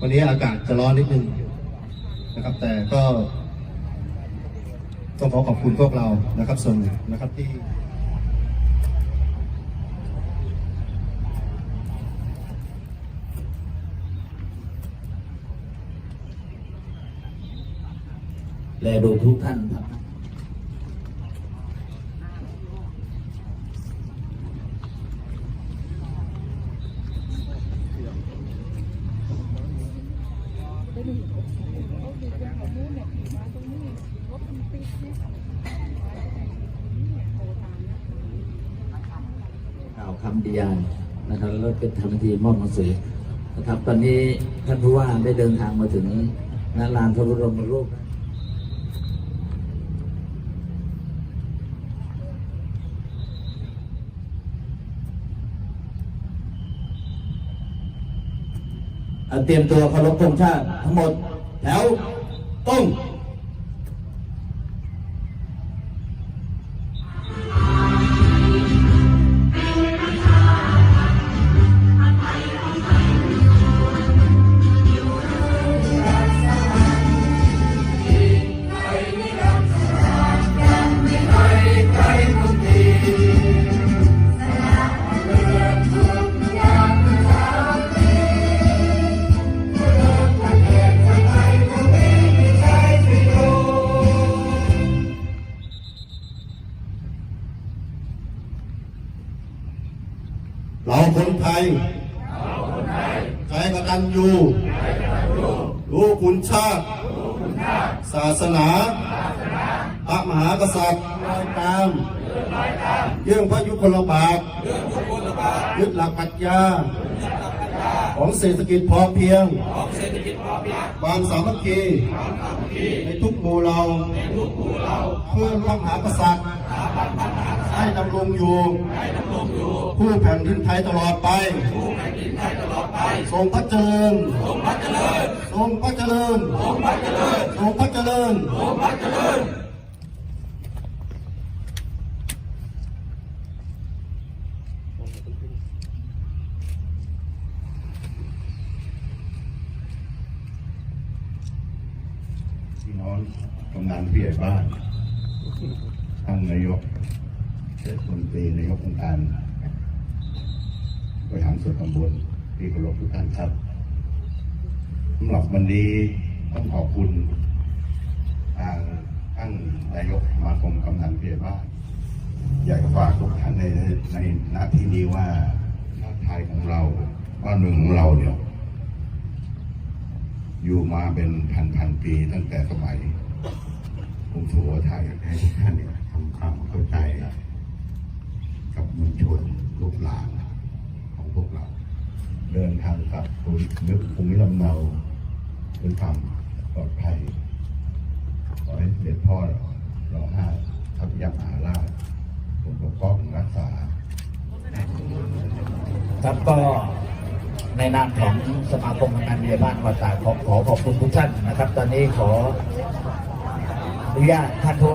วันนี้อากาศจะร้อนนิดนึงนะครับ แต่ก็ต้องขอขอบคุณพวกเรานะครับ ส่วนหนึ่งนะครับที่และดยทุกท่านครับ กล่าวคำดียนนะครับแล้วเป็นทำพิธีมอบหนังสือนะครับ ตอนนี้ท่านผู้ว่าได้เดินทางมาถึงณลานพระบรมรูปนะ เตรียมตัวเคารพธงชาติทั้งหมด แถวต้อง เราคนไทยใจกตัญญูรู้คุณชาติ ศาสนา พระมหากษัตริย์รอยตามเรื่องพระยุคลบาทยึดหลักปรัชญาของเศรษฐกิจพอเพียง ความสามัคคีในทุกหมู่เรา เพื่อพระมหากษัตริย์ให้ ดำรงอยู่ ผู้แผ่นดินไทยตลอดไปทรงพระเจริญทรงพระเจริญ ทรงพระเจริญ ทรงพระเจริญ ทรงพระเจริญพี่น้องกำนันผู้ใหญ่บ้านท่านนายก เทศมนตรีนายกองค์การบริหารส่วนตำบลที่เคารพทุกท่านครับสำหรับวันนี้ต้องขอบคุณทางท่านนายกสมาคมกำนันเพียบ้านอยากจะฝากทุกท่านในในหน้าที่นี้ว่าชาติไทยของเราบ้านเมืองของเราเนี่ยอยู่มาเป็นพันพันๆปีตั้งแต่สมัยผมถือว่าไทยให้ทุกท่านเนี่ยทำความเข้าใจกับมวล ชนลูกหลานของพวกเรา เดินทางกลับภูมินึกภูมิลำเนาด้วยความปลอดภัยขอให้เด็จพ่อราห้าทัพยามหาราชผมปกป้องรักษาครับก็ในนามของสมาคมกำนันเรียบ้านวัดตาขอขอขอบคุณทุกท่านนะครับ ตอนนี้ขออนุญาตท่านผู้